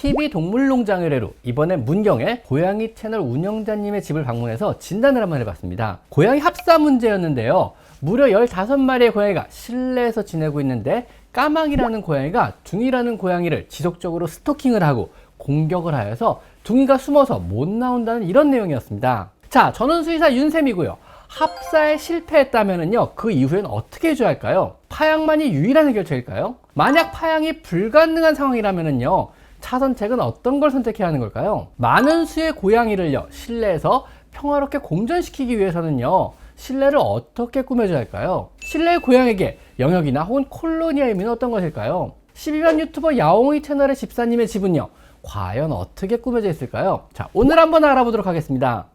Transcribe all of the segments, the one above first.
TV 동물농장 의뢰로 이번엔 문경에 고양이 채널 운영자님의 집을 방문해서 진단을 한번 해봤습니다. 고양이 합사 문제였는데요. 무려 15마리의 고양이가 실내에서 지내고 있는데 까망이라는 고양이가 둥이라는 고양이를 지속적으로 스토킹을 하고 공격을 하여서 둥이가 숨어서 못 나온다는 이런 내용이었습니다. 자, 저는 수의사 윤쌤이고요. 합사에 실패했다면요, 그 이후엔 어떻게 해줘야 할까요? 파양만이 유일한 해결책일까요? 만약 파양이 불가능한 상황이라면요, 차선책은 어떤 걸 선택해야 하는 걸까요? 많은 수의 고양이를요, 실내에서 평화롭게 공존시키기 위해서는요, 실내를 어떻게 꾸며줘야 할까요? 실내의 고양이에게 영역이나 혹은 콜로니아의 의미는 어떤 것일까요? 12만 유튜버 야옹이 채널의 집사님의 집은요, 과연 어떻게 꾸며져 있을까요? 자, 오늘 한번 알아보도록 하겠습니다.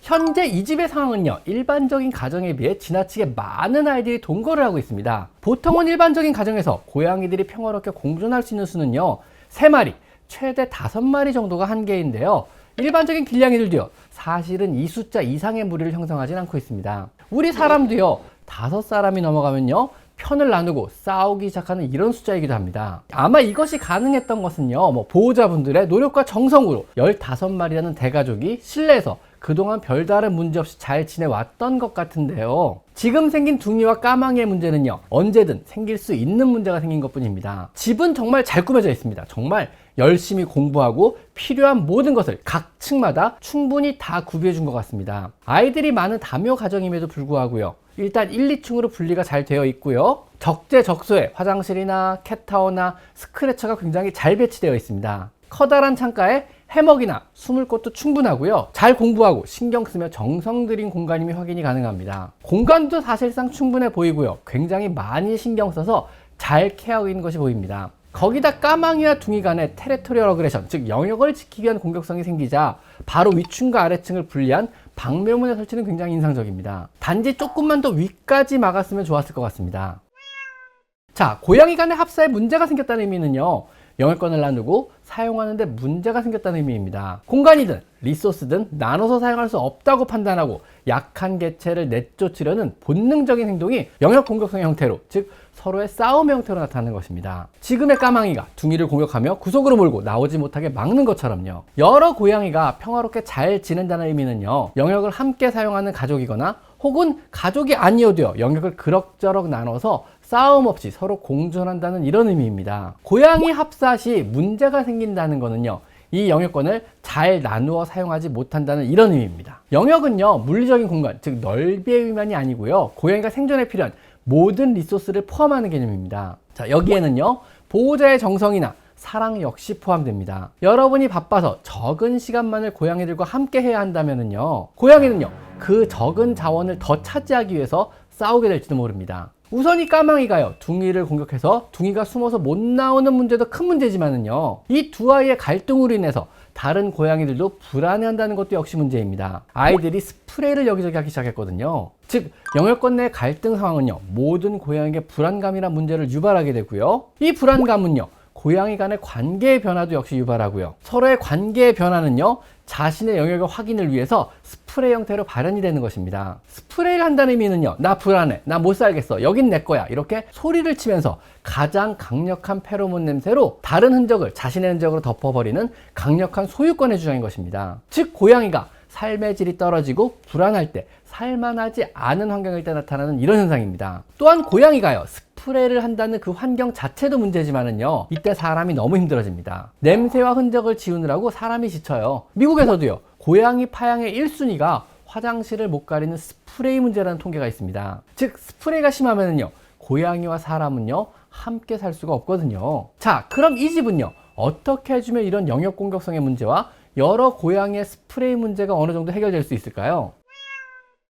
현재 이 집의 상황은요, 일반적인 가정에 비해 지나치게 많은 아이들이 동거를 하고 있습니다. 보통은 일반적인 가정에서 고양이들이 평화롭게 공존할 수 있는 수는요, 3마리, 최대 5마리 정도가 한계인데요. 일반적인 길냥이들도요, 사실은 이 숫자 이상의 무리를 형성하진 않고 있습니다. 우리 사람도요, 다섯 사람이 넘어가면요, 편을 나누고 싸우기 시작하는 이런 숫자이기도 합니다. 아마 이것이 가능했던 것은요, 뭐 보호자분들의 노력과 정성으로 15마리라는 대가족이 실내에서 그동안 별다른 문제 없이 잘 지내왔던 것 같은데요. 지금 생긴 둥이와 까망이의 문제는요, 언제든 생길 수 있는 문제가 생긴 것 뿐입니다. 집은 정말 잘 꾸며져 있습니다. 정말 열심히 공부하고 필요한 모든 것을 각 층마다 충분히 다 구비해 준 것 같습니다. 아이들이 많은 다묘 가정임에도 불구하고요. 일단 1, 2층으로 분리가 잘 되어 있고요. 적재적소에 화장실이나 캣타워나 스크래처가 굉장히 잘 배치되어 있습니다. 커다란 창가에 해먹이나 숨을 곳도 충분하고요. 잘 공부하고 신경 쓰며 정성 들인 공간임이 확인이 가능합니다. 공간도 사실상 충분해 보이고요. 굉장히 많이 신경 써서 잘 케어하고 있는 것이 보입니다. 거기다 까망이와 둥이 간의 테레토리얼 어그레션, 즉 영역을 지키기 위한 공격성이 생기자 바로 위층과 아래층을 분리한 방묘문의 설치는 굉장히 인상적입니다. 단지 조금만 더 위까지 막았으면 좋았을 것 같습니다. 자, 고양이 간의 합사에 문제가 생겼다는 의미는요. 영역권을 나누고 사용하는데 문제가 생겼다는 의미입니다. 공간이든 리소스든 나눠서 사용할 수 없다고 판단하고 약한 개체를 내쫓으려는 본능적인 행동이 영역 공격성의 형태로 즉 서로의 싸움의 형태로 나타나는 것입니다. 지금의 까망이가 둥이를 공격하며 구석으로 몰고 나오지 못하게 막는 것처럼요. 여러 고양이가 평화롭게 잘 지낸다는 의미는요. 영역을 함께 사용하는 가족이거나 혹은 가족이 아니어도요. 영역을 그럭저럭 나눠서 싸움 없이 서로 공존한다는 이런 의미입니다. 고양이 합사 시 문제가 생긴다는 것은요. 이 영역권을 잘 나누어 사용하지 못한다는 이런 의미입니다. 영역은요, 물리적인 공간, 즉 넓이의 의미만이 아니고요. 고양이가 생존에 필요한 모든 리소스를 포함하는 개념입니다. 자, 여기에는요, 보호자의 정성이나 사랑 역시 포함됩니다. 여러분이 바빠서 적은 시간만을 고양이들과 함께 해야 한다면요, 고양이는요, 그 적은 자원을 더 차지하기 위해서 싸우게 될지도 모릅니다. 우선 이 까망이가요 둥이를 공격해서 둥이가 숨어서 못 나오는 문제도 큰 문제지만은요 이 두 아이의 갈등으로 인해서 다른 고양이들도 불안해한다는 것도 역시 문제입니다 아이들이 스프레이를 여기저기 하기 시작했거든요 즉 영역권 내 갈등 상황은요 모든 고양이에게 불안감이란 문제를 유발하게 되고요 이 불안감은요 고양이 간의 관계의 변화도 역시 유발하고요. 서로의 관계의 변화는요, 자신의 영역의 확인을 위해서 스프레이 형태로 발현이 되는 것입니다. 스프레이를 한다는 의미는요, 나 불안해, 나 못 살겠어, 여긴 내 거야. 이렇게 소리를 치면서 가장 강력한 페로몬 냄새로 다른 흔적을 자신의 흔적으로 덮어버리는 강력한 소유권의 주장인 것입니다. 즉, 고양이가 삶의 질이 떨어지고 불안할 때 살만하지 않은 환경일 때 나타나는 이런 현상입니다. 또한 고양이가요, 스프레이를 한다는 그 환경 자체도 문제지만은요, 이때 사람이 너무 힘들어집니다. 냄새와 흔적을 지우느라고 사람이 지쳐요. 미국에서도요, 고양이 파양의 1순위가 화장실을 못 가리는 스프레이 문제라는 통계가 있습니다. 즉, 스프레이가 심하면은요, 고양이와 사람은요, 함께 살 수가 없거든요. 자, 그럼 이 집은요, 어떻게 해주면 이런 영역 공격성의 문제와 여러 고양이의 스프레이 문제가 어느 정도 해결될 수 있을까요?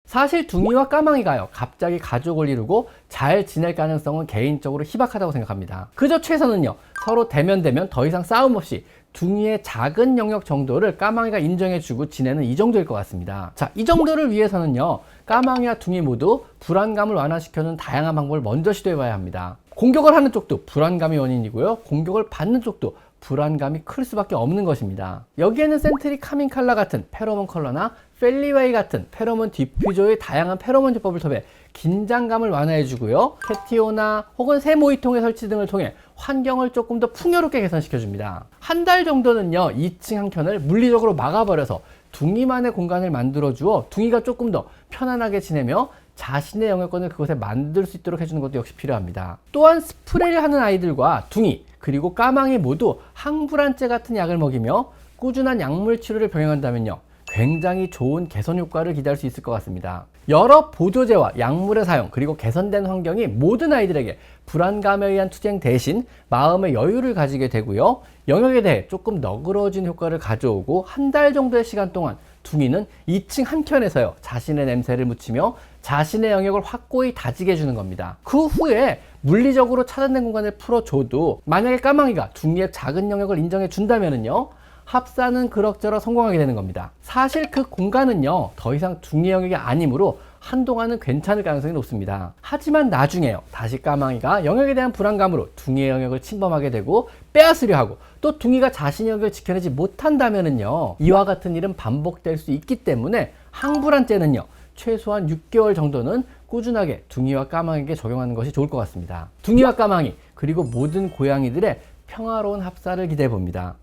사실 둥이와 까망이가요. 갑자기 가족을 이루고 잘 지낼 가능성은 개인적으로 희박하다고 생각합니다. 그저 최선은요. 서로 대면대면 더 이상 싸움 없이 둥이의 작은 영역 정도를 까망이가 인정해주고 지내는 이 정도일 것 같습니다. 자 이 정도를 위해서는요. 까망이와 둥이 모두 불안감을 완화시켜주는 다양한 방법을 먼저 시도해 봐야 합니다. 공격을 하는 쪽도 불안감이 원인이고요. 공격을 받는 쪽도 불안감이 클 수밖에 없는 것입니다. 여기에는 센트리 카밍 컬러 같은 페로몬 컬러나 펠리웨이 같은 페로몬 디퓨저의 다양한 페로몬 제법을 통해 긴장감을 완화해주고요. 캐티오나 혹은 새 모이통의 설치 등을 통해 환경을 조금 더 풍요롭게 개선시켜줍니다. 한 달 정도는요, 2층 한 켠을 물리적으로 막아버려서 둥이만의 공간을 만들어주어 둥이가 조금 더 편안하게 지내며 자신의 영역권을 그곳에 만들 수 있도록 해주는 것도 역시 필요합니다. 또한 스프레이를 하는 아이들과 둥이 그리고 까망이 모두 항불안제 같은 약을 먹이며 꾸준한 약물 치료를 병행한다면요. 굉장히 좋은 개선 효과를 기대할 수 있을 것 같습니다. 여러 보조제와 약물의 사용 그리고 개선된 환경이 모든 아이들에게 불안감에 의한 투쟁 대신 마음의 여유를 가지게 되고요. 영역에 대해 조금 너그러진 효과를 가져오고 한 달 정도의 시간 동안 둥이는 2층 한 켠에서요 자신의 냄새를 묻히며 자신의 영역을 확고히 다지게 해주는 겁니다. 그 후에 물리적으로 차단된 공간을 풀어줘도 만약에 까망이가 둥이의 작은 영역을 인정해 준다면은요 합사는 그럭저럭 성공하게 되는 겁니다. 사실 그 공간은요, 더 이상 중의 영역이 아니므로 한동안은 괜찮을 가능성이 높습니다. 하지만 나중에요, 다시 까망이가 영역에 대한 불안감으로 둥이의 영역을 침범하게 되고 빼앗으려 하고 또 둥이가 자신의 영역을 지켜내지 못한다면은요, 이와 같은 일은 반복될 수 있기 때문에 항불안죄는요, 최소한 6개월 정도는 꾸준하게 둥이와 까망이에게 적용하는 것이 좋을 것 같습니다. 둥이와 까망이 그리고 모든 고양이들의 평화로운 합사를 기대해 봅니다.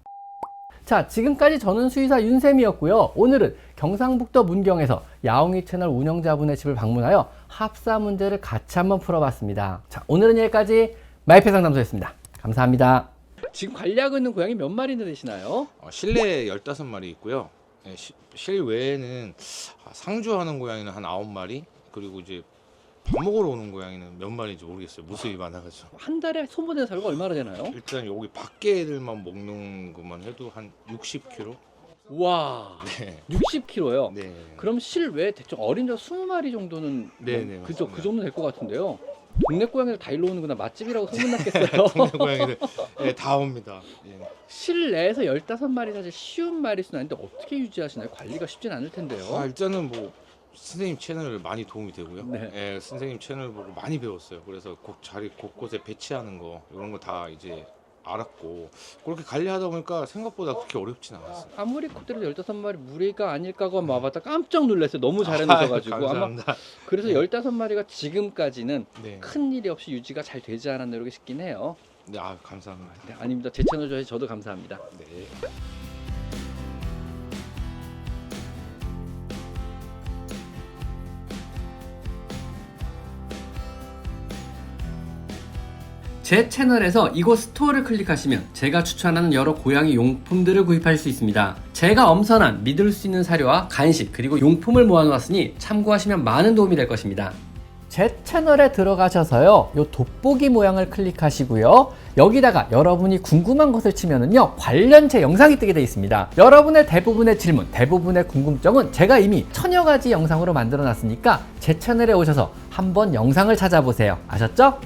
자, 지금까지 저는 수의사 윤쌤이었고요. 오늘은 경상북도 문경에서 야옹이 채널 운영자분의 집을 방문하여 합사 문제를 같이 한번 풀어봤습니다. 자, 오늘은 여기까지 마이페 상담소였습니다. 감사합니다. 지금 관리하고 있는 고양이 몇 마리나 되시나요? 어, 실내에 15마리 있고요. 네, 시- 실외에는 아, 상주하는 고양이는 한 9마리, 그리고 이제 밥 먹으러 오는 고양이는 몇 마리인지 모르겠어요. 무수히 많아가지고. 한 달에 소모된 살과 얼마나 되나요? 일단 여기 밖에 애들만 먹는 것만 해도 한 60kg? 와, 네. 60kg요. 네. 그럼 실외 대충 어린 적 20마리 정도는 네, 네, 그죠, 맞습니다. 그 정도 될 것 같은데요. 동네 고양이를 다 일로 오는구나 맛집이라고 소문났겠어요. 동네 고양이들 네, 다 옵니다. 예. 실내에서 15마리 사실 쉬운 마리 수는 아닌데 어떻게 유지하시나요? 관리가 쉽진 않을 텐데요. 아, 일단은 뭐 선생님 채널 많이 도움이 되고요. 네. 예, 선생님 채널 보고 많이 배웠어요. 그래서 곡 자리 곳곳에 배치하는 거 이런 거 다 이제 알았고 그렇게 관리하다 보니까 생각보다 그렇게 어렵진 않았어요. 아무리 코트를 15마리 무리가 아닐까고 와봤다 깜짝 놀랐어요. 너무 잘해놓으셔가지고 아유, 아마 감사합니다. 그래서 15마리가 지금까지는 네. 큰 일이 없이 유지가 잘 되지 않았나 이렇게 싶긴 해요. 네, 아 감사합니다. 네, 아닙니다. 제 채널 좋아해 저도 감사합니다. 네. 제 채널에서 이곳 스토어를 클릭하시면 제가 추천하는 여러 고양이 용품들을 구입할 수 있습니다. 제가 엄선한 믿을 수 있는 사료와 간식 그리고 용품을 모아놓았으니 참고하시면 많은 도움이 될 것입니다. 제 채널에 들어가셔서요, 요 돋보기 모양을 클릭하시고요. 여기다가 여러분이 궁금한 것을 치면은요, 관련 제 영상이 뜨게 되어 있습니다. 여러분의 대부분의 질문, 대부분의 궁금증은 제가 이미 천여 가지 영상으로 만들어 놨으니까 제 채널에 오셔서 한번 영상을 찾아보세요. 아셨죠?